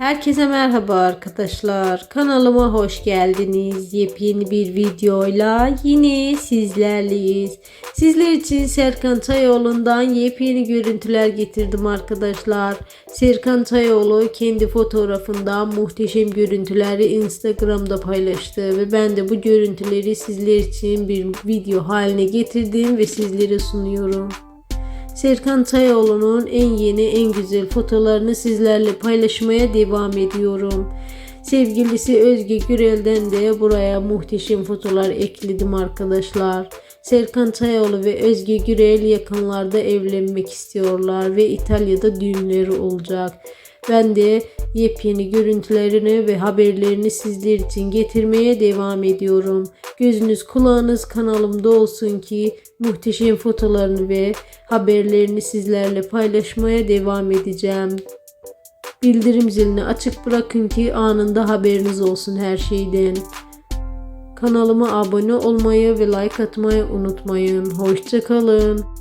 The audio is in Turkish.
Herkese merhaba arkadaşlar. Kanalıma hoş geldiniz. Yepyeni bir videoyla yine sizlerleyiz. Sizler için Serkan Tayoğlu'ndan yepyeni görüntüler getirdim arkadaşlar. Serkan Tayoğlu kendi fotoğrafından muhteşem görüntüleri Instagram'da paylaştı ve ben de bu görüntüleri sizler için bir video haline getirdim ve sizlere sunuyorum. Serkan Tayoğlu'nun en yeni en güzel fotolarını sizlerle paylaşmaya devam ediyorum. Sevgilisi Özge Gürel'den de buraya muhteşem fotolar ekledim arkadaşlar. Serkan Tayoğlu ve Özge Gürel yakınlarda evlenmek istiyorlar ve İtalya'da düğünleri olacak. Ben de yepyeni görüntülerini ve haberlerini sizler için getirmeye devam ediyorum. Gözünüz kulağınız kanalımda olsun ki muhteşem fotolarını ve haberlerini sizlerle paylaşmaya devam edeceğim. Bildirim zilini açık bırakın ki anında haberiniz olsun her şeyden. Kanalıma abone olmayı ve like atmayı unutmayın. Hoşçakalın.